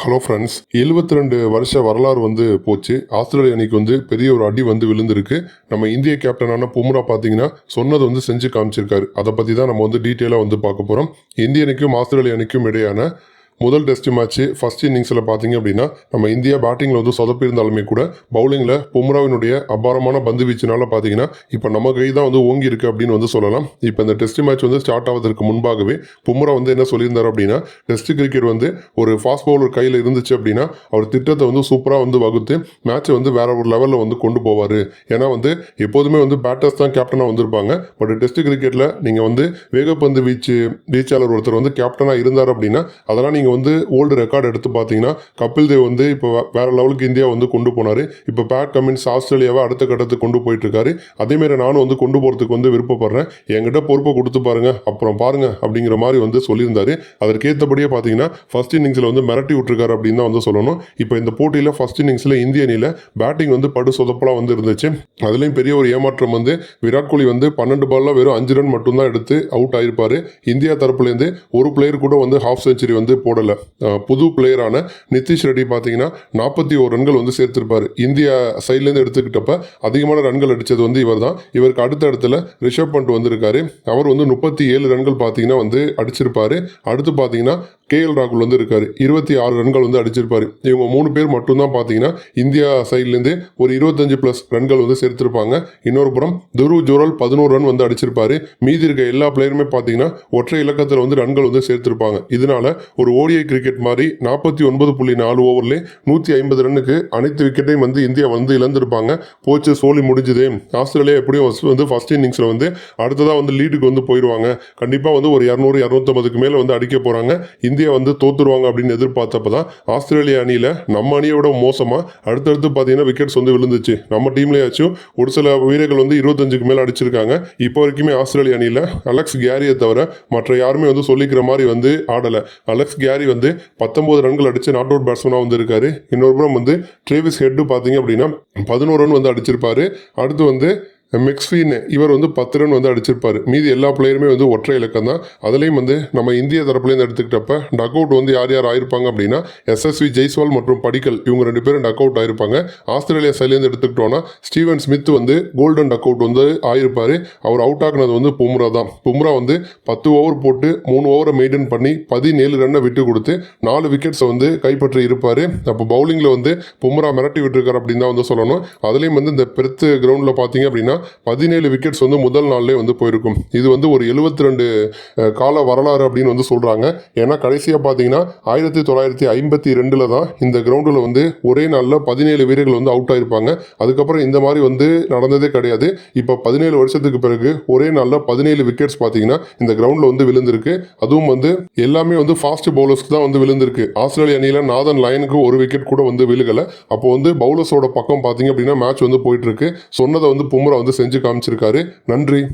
Hello friends 72 ரெண்டு வருஷ வரலாறு வந்து போச்சு. ஆஸ்திரேலிய அணிக்கு வந்து பெரிய ஒரு அடி வந்து விழுந்திருக்கு. நம்ம இந்திய கேப்டனான பும்ரா பார்த்தீங்கன்னா சொன்னது வந்து செஞ்சு காமிச்சிருக்காரு. அதை பற்றி தான் நம்ம வந்து டீட்டெயிலாக வந்து பார்க்க போகிறோம் இந்திய அணிக்கும் ஆஸ்திரேலிய அணிக்கும் இடையான முதல் டெஸ்ட் மேட்ச் ஃபர்ஸ்ட் இன்னிங்ஸில் பார்த்தீங்க அப்படின்னா நம்ம இந்தியா பேட்டிங்கில் வந்து சொதப்பிருந்தாலுமே கூட பவுலிங்கில் பும்ராவினுடைய அபாரமான பந்து வீச்சினால பார்த்தீங்கன்னா இப்போ நம்ம கை தான் வந்து ஓங்கி இருக்கு அப்படின்னு வந்து சொல்லலாம். இப்போ இந்த டெஸ்ட் மேட்ச் வந்து ஸ்டார்ட் ஆவதற்கு முன்பாகவே பும்ரா வந்து என்ன சொல்லியிருந்தார் அப்படின்னா டெஸ்ட் கிரிக்கெட் வந்து ஒரு ஃபாஸ்ட் பவுலர் கையில் இருந்துச்சு அப்படின்னா அவர் திட்டத்தை வந்து சூப்பராக வந்து வகுத்து மேட்ச்சை வந்து வேற ஒரு லெவலில் வந்து கொண்டு போவார். ஏன்னா வந்து எப்போதுமே வந்து பேட்டர்ஸ் தான் கேப்டனாக வந்திருப்பாங்க. பட் டெஸ்ட் கிரிக்கெட்டில் நீங்கள் வந்து வேகப்பந்து வீச்சு வீச்சாளர் ஒருத்தர் வந்து கேப்டனாக இருந்தார் அப்படின்னா அதெல்லாம் நீங்கள் வந்து ஓல்டு ரெக்கார்டு எடுத்து பார்த்தீங்கன்னா கபில் தேவ் வந்து இப்போ வேறு வேற லெவலுக்கு இந்தியா வந்து கொண்டு போனார். இப்போ பேட் கமின்ஸ் ஆஸ்திரேலியாவை அடுத்த கட்டத்துக்கு கொண்டு போயிட்டுருக்காரு. அதேமாரி நானும் வந்து கொண்டு போகிறதுக்கு வந்து விருப்பப்படுறேன். என்கிட்ட பொறுப்பை கொடுத்து பாருங்க அப்புறம் பாருங்க அப்படிங்கிற மாதிரி வந்து சொல்லியிருந்தார். அதற்கேற்றபடியே பார்த்தீங்கன்னா ஃபர்ஸ்ட் இன்னிங்ஸில் வந்து மிரட்டி விட்டுருக்காரு அப்படின்னு தான் வந்து சொல்லணும். இப்போ இந்த போட்டியில் ஃபர்ஸ்ட் இன்னிங்ஸில் இந்திய அணியில் பேட்டிங் வந்து படு சொதப்பலாக வந்து இருந்துச்சு. அதுலேயும் பெரிய ஒரு ஏமாற்றம் வந்து விராட் கோலி வந்து பன்னெண்டு பால்ல வெறும் அஞ்சு ரன் மட்டும்தான் எடுத்து அவுட் ஆயிருப்பாரு. இந்தியா தரப்புலேருந்து ஒரு பிளேயர் கூட வந்து ஹாஃப் செஞ்சுரி வந்து போட போடலை. புது பிளேயரான நிதிஷ் ரெட்டி பார்த்தீங்கன்னா நாற்பத்தி ஓரு ரன்கள் வந்து சேர்த்திருப்பார். இந்தியா சைட்லேருந்து எடுத்துக்கிட்டப்ப அதிகமான ரன்கள் அடித்தது வந்து இவர் தான் இவருக்கு அடுத்த இடத்துல ரிஷப் பண்ட் வந்திருக்காரு. அவர் வந்து முப்பத்தி ஏழு ரன்கள் பார்த்தீங்கன்னா வந்து அடிச்சிருப்பாரு. அடுத்து பார்த்தீங்கன்னா கேஎல் ராகுல் வந்து இருக்கார். இருபத்தி ஆறு ரன்கள் வந்து அடிச்சிருப்பார். இவங்க மூணு பேர் மட்டும்தான் பார்த்தீங்கன்னா இந்தியா சைட்லேருந்து ஒரு இருபத்தஞ்சு ப்ளஸ் ரன்கள் வந்து சேர்த்திருப்பாங்க. இன்னொரு புறம் துருவ் ஜோரல் பதினோரு ரன் வந்து அடிச்சிருப்பாரு. மீதி இருக்க எல்லா பிளேயருமே பார்த்தீங்கன்னா ஒற்றை இலக்கத்தில் வந்து ரன்கள் வந்து சேர்த்திருப்பாங்க. இதனால ஒரு ஓடிஐ கிரிக்கெட் மாதிரி நாற்பத்தி ஒன்பது புள்ளி நாலு ஓவர்லேயே நூற்றி ஐம்பது ரன்னுக்கு அனைத்து விக்கெட்டையும் வந்து இந்தியா வந்து இழந்திருப்பாங்க. போச்சு சோலி முடிஞ்சுது. ஆஸ்திரேலியா எப்படியும் வந்து ஃபர்ஸ்ட் இன்னிங்ஸில் வந்து அடுத்ததாக வந்து லீடுக்கு வந்து போயிடுவாங்க கண்டிப்பாக வந்து ஒரு இரநூறு இரநூத்தம்பதுக்கு மேலே வந்து அடிக்க போகிறாங்க இந்தியா வந்து தோத்துருவாங்க அப்படின்னு எதிர்பார்த்தப்ப தான் ஆஸ்திரேலியா அணியில் நம்ம அணியோட மோசமாக அடுத்தடுத்து பார்த்தீங்கன்னா விக்கெட்ஸ் வந்து விழுந்துச்சு. நம்ம டீம்லேயாச்சும் ஒரு சில வீரர்கள் வந்து இருபத்தஞ்சுக்கு மேலே அடிச்சிருக்காங்க. இப்போ வரைக்குமே ஆஸ்திரேலியா அணியில் அலெக்ஸ் கேரியை தவிர மற்ற யாருமே வந்து சொல்லிக்கிற மாதிரி வந்து ஆடலை. அலெக்ஸ் கேரி வந்து பத்தொன்பது ரன்கள் அடித்து நாட் அவுட் பேட்ஸ்மனாக வந்திருக்காரு. இன்னொரு புறம் வந்து ட்ரேவிஸ் ஹெட்டு பார்த்தீங்க அப்படின்னா பதினோரு ரன் வந்து அடிச்சிருப்பாரு. அடுத்து வந்து மெக்ஸ்வீன் இவர் வந்து பத்து ரன் வந்து அடிச்சிருப்பார். மீதி எல்லா பிளேயருமே வந்து ஒற்றை இலக்கம் தான். அதுலேயும் வந்து நம்ம இந்திய தரப்புலேருந்து எடுத்துக்கிட்டப்ப டக் அவுட் வந்து யார் யார் ஆயிருப்பாங்க அப்படின்னா எஸ்எஸ்வி ஜெய்ஸ்வால் மற்றும் படிக்கல் இவங்க ரெண்டு பேரும் டக் அவுட் ஆயிருப்பாங்க. ஆஸ்திரேலியா சைட்லேருந்து எடுத்துக்கிட்டோன்னா ஸ்டீவன் ஸ்மித் வந்து கோல்டன் டக் அவுட் வந்து ஆயிருப்பார். அவர் அவுட் ஆகினது வந்து பும்ரா தான். பும்ரா வந்து பத்து ஓவர் போட்டு மூணு ஓவரை மெயின்டைன் பண்ணி பதினேழு ரன்னை விட்டு கொடுத்து நாலு விக்கெட்ஸை வந்து கைப்பற்றி இருப்பார். அப்போ பவுலிங்கில் வந்து பும்ரா மிரட்டி விட்டுருக்கார் அப்படின்னு தான் வந்து சொல்லணும். அதுலேயும் வந்து இந்த பெருத்து கிரவுண்டில் பார்த்தீங்க அப்படின்னா பதினேழு விக்கெட்ஸ் வந்து முதல் நாள்லேயே வந்து போயிருக்கும். இது வந்து ஒரு எழுபத்தி ரெண்டு கால வரலாறு அப்படின்னு வந்து சொல்கிறாங்க ஏன்னா கடைசியாக பார்த்தீங்கன்னா ஆயிரத்தி தொள்ளாயிரத்தி ஐம்பத்தி ரெண்டில் தான் இந்த கிரவுண்டில் வந்து ஒரே நாளில் பதினேழு வீரர்கள் வந்து அவுட் ஆயிருப்பாங்க. அதுக்கப்புறம் இந்த மாதிரி வந்து நடந்ததே கிடையாது. இப்போ பதினேழு வருஷத்துக்கு பிறகு ஒரே நாளில் பதினேழு விக்கெட்ஸ் பார்த்தீங்கன்னா இந்த கிரவுண்டில் வந்து விழுந்திருக்கு. அதுவும் வந்து எல்லாமே வந்து ஃபாஸ்ட் பவுலர்ஸ்க்கு தான் வந்து விழுந்திருக்கு. ஆஸ்திரேலிய அணியில் நாதன் லயனுக்கு ஒரு விக்கெட் கூட வந்து விழுகலை. அப்போ வந்து பவுலர்ஸோட பக்கம் பார்த்தீங்க அப்படின்னா மேட்ச் வந்து போயிட்டு இருக்கு. சொன்னதை வந்து பும்ரா வந்து செஞ்சு காமிச்சிருக்காரு. நன்றி.